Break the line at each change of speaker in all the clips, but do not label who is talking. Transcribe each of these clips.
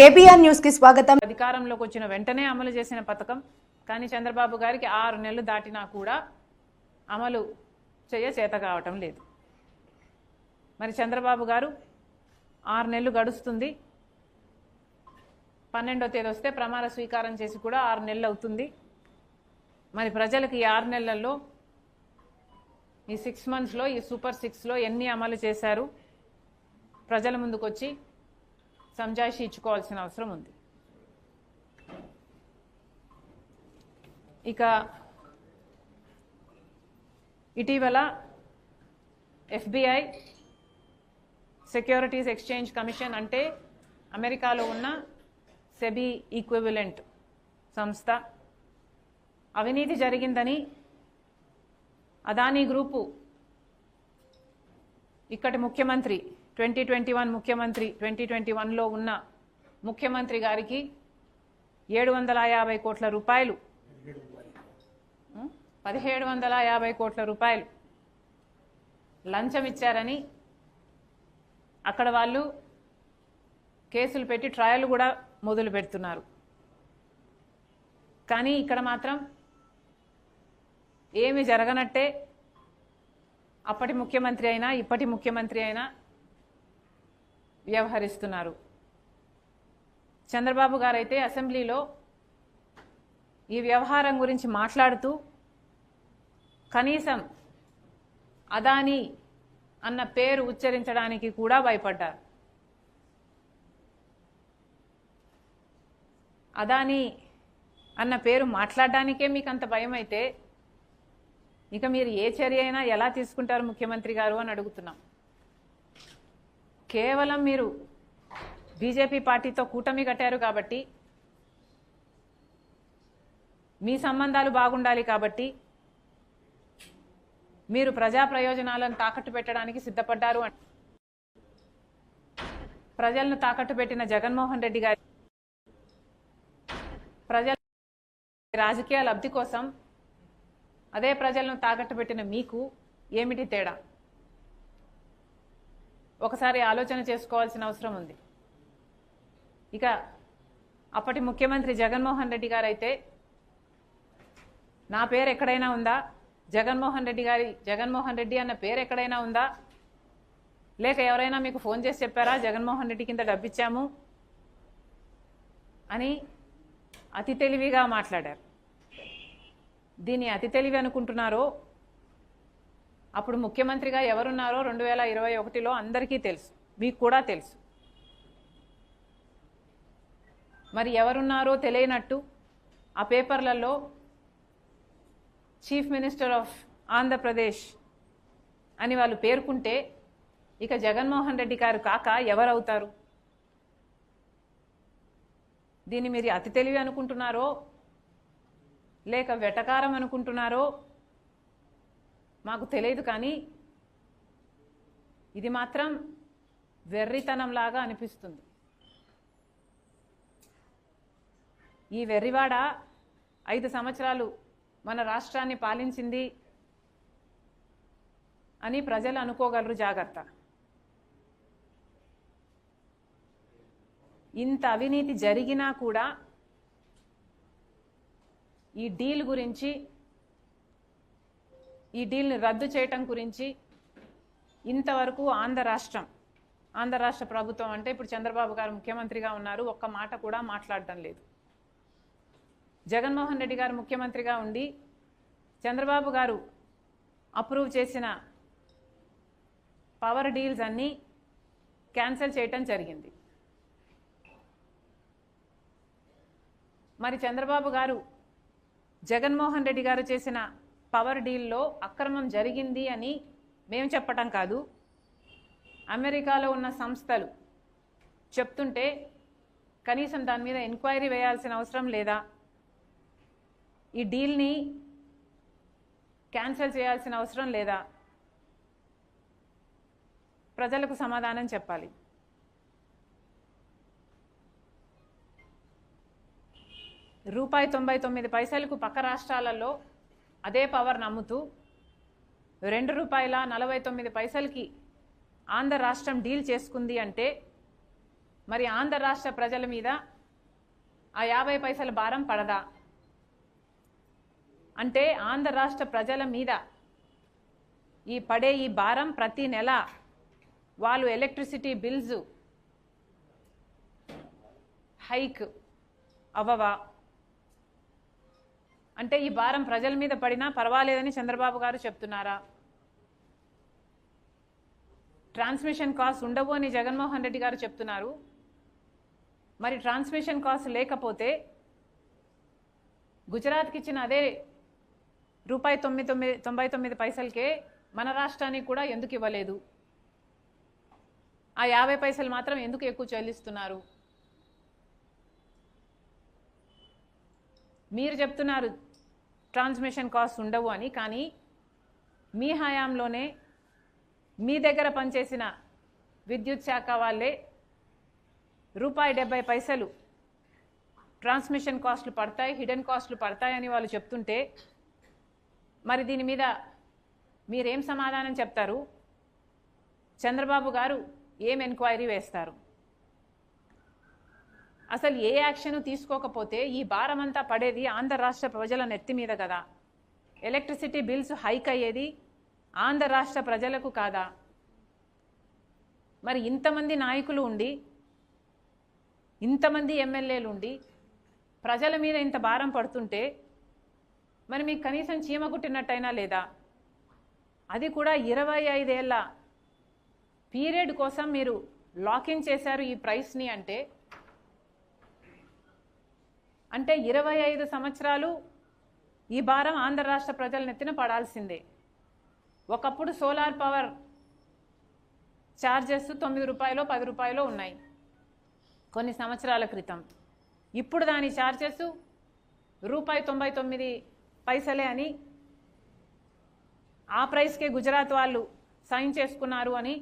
KBR న్యూస్కి స్వాగతం.
అధికారంలోకి వచ్చిన వెంటనే అమలు చేసిన పథకం కానీ చంద్రబాబు గారికి ఆరు నెలలు దాటినా కూడా అమలు చేయ చేత కావటం లేదు. మరి చంద్రబాబు గారు ఆరు నెలలు గడుస్తుంది. పన్నెండో తేదీ వస్తే ప్రమాణ స్వీకారం చేసి కూడా ఆరు నెలలు అవుతుంది. మరి ప్రజలకు ఈ ఆరు నెలల్లో ఈ సిక్స్ మంత్స్లో ఈ సూపర్ సిక్స్లో ఎన్ని అమలు చేశారు? ప్రజల ముందుకొచ్చి సంజాయిషి ఇచ్చుకోవాల్సిన అవసరం ఉంది. ఇక ఇటీవల ఎఫ్బిఐ సెక్యూరిటీస్ ఎక్స్చేంజ్ కమిషన్ అంటే అమెరికాలో ఉన్న సెబీ ఈక్వివలెంట్ సంస్థ. అవినీతి జరిగిందని అదానీ గ్రూపు ఇక్కడి ముఖ్యమంత్రి ట్వంటీ ట్వంటీ వన్ ముఖ్యమంత్రి ట్వంటీ ట్వంటీ వన్లో ఉన్న ముఖ్యమంత్రి గారికి ఏడు వందల యాభై కోట్ల రూపాయలు. పదిహేడు వందల యాభై కోట్ల రూపాయలు లంచం ఇచ్చారని అక్కడ వాళ్ళు కేసులు పెట్టి ట్రయల్ కూడా మొదలు పెడుతున్నారు. కానీ ఇక్కడ మాత్రం ఏమి జరగనట్టే. అప్పటి ముఖ్యమంత్రి అయినా ఇప్పటి ముఖ్యమంత్రి అయినా వ్యవహరిస్తున్నారు. చంద్రబాబు గారైతే అసెంబ్లీలో ఈ వ్యవహారం గురించి మాట్లాడుతూ కనీసం అదానీ అన్న పేరు ఉచ్చరించడానికి కూడా భయపడ్డారు. అదానీ అన్న పేరు మాట్లాడడానికే మీకు అంత భయం అయితే ఇక మీరు ఏ చర్య అయినా ఎలా తీసుకుంటారు ముఖ్యమంత్రి గారు అని అడుగుతున్నాం. కేవలం మీరు బీజేపీ పార్టీతో కూటమి కట్టారు కాబట్టి మీ సంబంధాలు బాగుండాలి కాబట్టి మీరు ప్రజా ప్రయోజనాలను తాకట్టు పెట్టడానికి సిద్ధపడ్డారు అని. ప్రజలను తాకట్టు పెట్టిన జగన్మోహన్ రెడ్డి గారి ప్రజల రాజకీయ లబ్ధి కోసం అదే ప్రజలను తాకట్టు పెట్టిన మీకు ఏమిటి తేడా? ఒకసారి ఆలోచన చేసుకోవాల్సిన అవసరం ఉంది. ఇక అప్పటి ముఖ్యమంత్రి జగన్మోహన్ రెడ్డి గారు అయితే నా పేరు ఎక్కడైనా ఉందా? జగన్మోహన్ రెడ్డి గారి జగన్మోహన్ రెడ్డి అన్న పేరు ఎక్కడైనా ఉందా? లేక ఎవరైనా మీకు ఫోన్ చేసి చెప్పారా? జగన్మోహన్ రెడ్డి కింద డబ్బిచ్చాము అని అతి తెలివిగా మాట్లాడారు. దీన్ని అతి తెలివి అనుకుంటున్నారో అప్పుడు ముఖ్యమంత్రిగా ఎవరున్నారో రెండు వేల ఇరవై ఒకటిలో అందరికీ తెలుసు. మీకు కూడా తెలుసు. మరి ఎవరున్నారో తెలియనట్టు ఆ పేపర్లలో చీఫ్ మినిస్టర్ ఆఫ్ ఆంధ్రప్రదేశ్ అని వాళ్ళు పేర్కొంటే ఇక జగన్మోహన్ రెడ్డి గారు కాక ఎవరవుతారు? దీన్ని మీరు అతి తెలివి అనుకుంటున్నారో లేక వెటకారం అనుకుంటున్నారో మాకు తెలియదు కానీ ఇది మాత్రం వెర్రితనంలాగా అనిపిస్తుంది. ఈ వెర్రివాడ ఐదు సంవత్సరాలు మన రాష్ట్రాన్ని పాలించింది అని ప్రజలు అనుకోగలరు జాగ్రత్త. ఇంత అవినీతి జరిగినా కూడా ఈ డీల్ గురించి ఈ డీల్ని రద్దు చేయటం గురించి ఇంతవరకు ఆంధ్ర రాష్ట్రం ఆంధ్ర రాష్ట్ర ప్రభుత్వం అంటే ఇప్పుడు చంద్రబాబు గారు ముఖ్యమంత్రిగా ఉన్నారు ఒక్క మాట కూడా మాట్లాడటం లేదు. జగన్మోహన్ రెడ్డి గారు ముఖ్యమంత్రిగా ఉండి చంద్రబాబు గారు అప్రూవ్ చేసిన పవర్ డీల్స్ అన్నీ క్యాన్సిల్ చేయటం జరిగింది. మరి చంద్రబాబు గారు జగన్మోహన్ రెడ్డి గారు చేసిన పవర్ డీల్లో అక్రమం జరిగింది అని మేము చెప్పటం కాదు. అమెరికాలో ఉన్న సంస్థలు చెప్తుంటే కనీసం దాని మీద ఎంక్వైరీ వేయాల్సిన అవసరం లేదా? ఈ డీల్ని క్యాన్సిల్ చేయాల్సిన అవసరం లేదా? ప్రజలకు సమాధానం చెప్పాలి. రూపాయి తొంభై తొమ్మిది పైసలకు పక్క రాష్ట్రాలలో అదే పవర్ నమ్ముతూ రెండు రూపాయల నలభై తొమ్మిది పైసలకి ఆంధ్ర రాష్ట్రం డీల్ చేసుకుంది అంటే మరి ఆంధ్ర రాష్ట్ర ప్రజల మీద ఆ యాభై పైసల భారం పడదా? అంటే ఆంధ్ర రాష్ట్ర ప్రజల మీద ఈ పడే ఈ భారం ప్రతి నెల వాళ్ళు ఎలక్ట్రిసిటీ బిల్స్ హైక్ అవ్వవా అంటే ఈ భారం ప్రజల మీద పడినా పర్వాలేదని చంద్రబాబు గారు చెప్తున్నారా? ట్రాన్స్మిషన్ కాస్ట్ ఉండవు అని జగన్మోహన్ రెడ్డి గారు చెప్తున్నారు. మరి ట్రాన్స్మిషన్ కాస్ట్ లేకపోతే గుజరాత్కి ఇచ్చిన అదే రూపాయి తొమ్మిది తొమ్మిది తొంభై తొమ్మిది పైసలకే మన రాష్ట్రానికి కూడా ఎందుకు ఇవ్వలేదు? ఆ యాభై పైసలు మాత్రం ఎందుకు ఎక్కువ చెల్లిస్తున్నారు? మీరు చెప్తున్నారు ట్రాన్స్మిషన్ కాస్ట్ ఉండవు అని కానీ మీ హయాంలోనే మీ దగ్గర పనిచేసిన విద్యుత్ శాఖ వాళ్ళే రూపాయి డెబ్బై పైసలు ట్రాన్స్మిషన్ కాస్ట్లు పడతాయి హిడెన్ కాస్ట్లు పడతాయని వాళ్ళు చెప్తుంటే మరి దీని మీద మీరేం సమాధానం చెప్తారు? చంద్రబాబు గారు ఏం ఎంక్వైరీ వేస్తారు? అసలు ఏ యాక్షన్ తీసుకోకపోతే ఈ భారం అంతా పడేది ఆంధ్ర రాష్ట్ర ప్రజల నెత్తి మీద కదా. ఎలక్ట్రిసిటీ బిల్స్ హైక్ అయ్యేది ఆంధ్ర రాష్ట్ర ప్రజలకు కాదా? మరి ఇంతమంది నాయకులు ఉండి ఇంతమంది ఎమ్మెల్యేలు ఉండి ప్రజల మీద ఇంత భారం పడుతుంటే మరి మీకు కనీసం చీమ కుట్టినట్టయినా లేదా? అది కూడా ఇరవై ఐదేళ్ళ పీరియడ్ కోసం మీరు లాకిన్ చేశారు ఈ ప్రైస్ని అంటే అంటే ఇరవై ఐదు సంవత్సరాలు ఈ భారం ఆంధ్ర రాష్ట్ర ప్రజల నెత్తిన పడాల్సిందే. ఒకప్పుడు సోలార్ పవర్ ఛార్జెస్ తొమ్మిది రూపాయలు పది రూపాయలు ఉన్నాయి కొన్ని సంవత్సరాల క్రితం. ఇప్పుడు దాని ఛార్జెస్ రూపాయి తొంభై తొమ్మిది పైసలే అని ఆ ప్రైస్కే గుజరాత్ వాళ్ళు సైన్ చేసుకున్నారు అని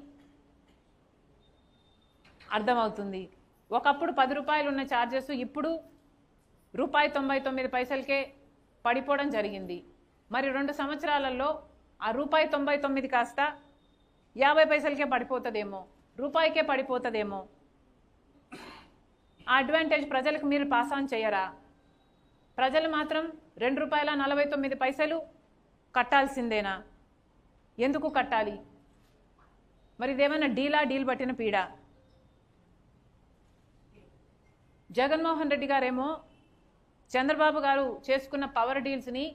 అర్థమవుతుంది. ఒకప్పుడు పది రూపాయలు ఉన్న ఛార్జెస్ ఇప్పుడు రూపాయి తొంభై తొమ్మిది పైసలకే పడిపోవడం జరిగింది. మరి రెండు సంవత్సరాలలో ఆ రూపాయి తొంభై తొమ్మిది కాస్త యాభై పైసలకే పడిపోతుందేమో రూపాయికే పడిపోతుందేమో. ఆ అడ్వాంటేజ్ ప్రజలకు మీరు పాస్ ఆన్ చేయరా? ప్రజలు మాత్రం రెండు రూపాయల నలభై తొమ్మిది పైసలు కట్టాల్సిందేనా? ఎందుకు కట్టాలి? మరి ఇదేమైనా డీలా డీల్ పట్టిన పీడ? జగన్మోహన్ రెడ్డి గారేమో చంద్రబాబు గారు చేసుకున్న పవర్ డీల్స్ని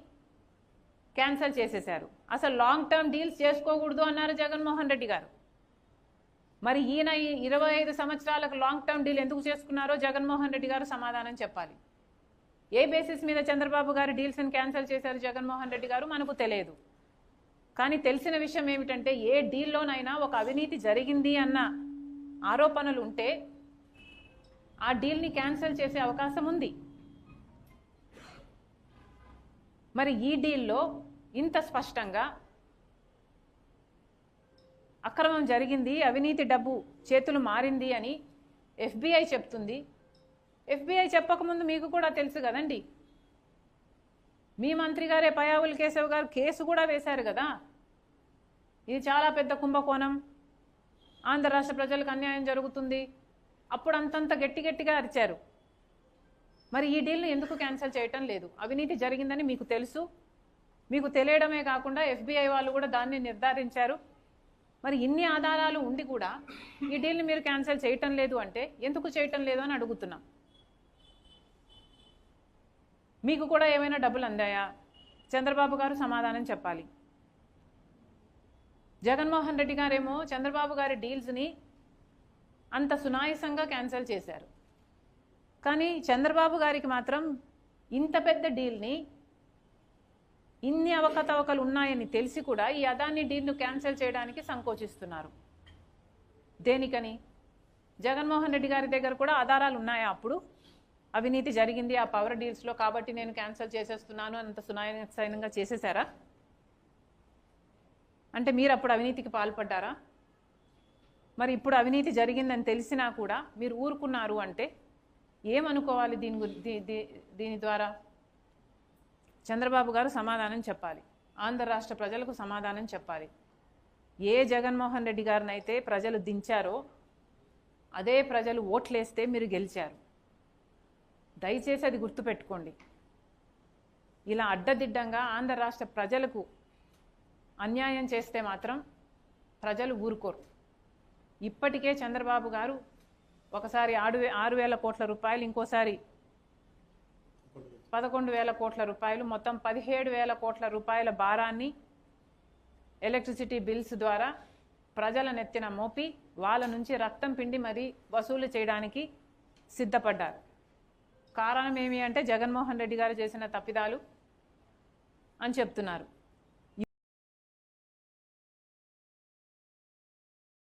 క్యాన్సల్ చేసేశారు. అసలు లాంగ్ టర్మ్ డీల్స్ చేసుకోకూడదు అన్నారు జగన్మోహన్ రెడ్డి గారు. మరి ఈయన ఈ ఇరవై ఐదు సంవత్సరాలకు లాంగ్ టర్మ్ డీల్ ఎందుకు చేసుకున్నారో జగన్మోహన్ రెడ్డి గారు సమాధానం చెప్పాలి. ఏ బేసిస్ మీద చంద్రబాబు గారు డీల్స్ని క్యాన్సిల్ చేశారు జగన్మోహన్ రెడ్డి గారు మనకు తెలియదు. కానీ తెలిసిన విషయం ఏమిటంటే ఏ డీల్లోనైనా ఒక అవినీతి జరిగింది అన్న ఆరోపణలు ఉంటే ఆ డీల్ని క్యాన్సిల్ చేసే అవకాశం ఉంది. మరి ఈ డీల్లో ఇంత స్పష్టంగా అక్రమం జరిగింది అవినీతి డబ్బు చేతులు మారింది అని ఎఫ్బిఐ చెప్తుంది. ఎఫ్బిఐ చెప్పకముందు మీకు కూడా తెలుసు కదండి. మీ మంత్రి గారే పయావుల్ కేశవ్ గారు కేసు కూడా వేశారు కదా. ఇది చాలా పెద్ద కుంభకోణం. ఆంధ్ర రాష్ట్ర ప్రజలకు అన్యాయం జరుగుతుంది. అప్పుడు అంతంత గట్టి గట్టిగా అరిచారు. మరి ఈ డీల్ని ఎందుకు క్యాన్సిల్ చేయటం లేదు? అవినీతి జరిగిందని మీకు తెలుసు. మీకు తెలియడమే కాకుండా ఎఫ్బిఐ వాళ్ళు కూడా దాన్ని నిర్ధారించారు. మరి ఇన్ని ఆధారాలు ఉండి కూడా ఈ డీల్ని మీరు క్యాన్సిల్ చేయటం లేదు అంటే ఎందుకు చేయటం లేదు అని అడుగుతున్నాం. మీకు కూడా ఏమైనా డబ్బులు అందాయా? చంద్రబాబు గారు సమాధానం చెప్పాలి. జగన్మోహన్ రెడ్డి గారేమో చంద్రబాబు గారి డీల్స్ని అంత సునాయసంగా క్యాన్సిల్ చేశారు. కానీ చంద్రబాబు గారికి మాత్రం ఇంత పెద్ద డీల్ని ఇన్ని అవకతవకలు ఉన్నాయని తెలిసి కూడా ఈ అదాన్ని డీల్ను క్యాన్సిల్ చేయడానికి సంకోచిస్తున్నారు. దేనికని? జగన్మోహన్ రెడ్డి గారి దగ్గర కూడా ఆధారాలు ఉన్నాయా అప్పుడు? అవినీతి జరిగింది ఆ పవర్ డీల్స్లో కాబట్టి నేను క్యాన్సిల్ చేసేస్తున్నాను అంత సునాయసైనంగా చేసేసారా అంటే మీరు అప్పుడు అవినీతికి పాల్పడ్డారా? మరి ఇప్పుడు అవినీతి జరిగిందని తెలిసినా కూడా మీరు ఊరుకున్నారు అంటే ఏమనుకోవాలి దీని గురి దీని ద్వారా? చంద్రబాబు గారు సమాధానం చెప్పాలి. ఆంధ్ర రాష్ట్ర ప్రజలకు సమాధానం చెప్పాలి. ఏ జగన్మోహన్ రెడ్డి గారినైతే ప్రజలు దించారో అదే ప్రజలు ఓట్లేస్తే మీరు గెలిచారు. దయచేసి అది గుర్తుపెట్టుకోండి. ఇలా అడ్డదిడ్డంగా ఆంధ్ర రాష్ట్ర ప్రజలకు అన్యాయం చేస్తే మాత్రం ప్రజలు ఊరుకోరు. ఇప్పటికే చంద్రబాబు గారు ఒకసారి ఆరు వే ఆరు వేల కోట్ల రూపాయలు ఇంకోసారి పదకొండు వేల కోట్ల రూపాయలు మొత్తం పదిహేడు వేల కోట్ల రూపాయల భారాన్ని ఎలక్ట్రిసిటీ బిల్స్ ద్వారా ప్రజల నెత్తిన మోపి వాళ్ళ నుంచి రక్తం పిండి మరీ వసూలు చేయడానికి సిద్ధపడ్డారు. కారణం ఏమి అంటే జగన్మోహన్ రెడ్డి గారు చేసిన తప్పిదాలు అని చెప్తున్నారు.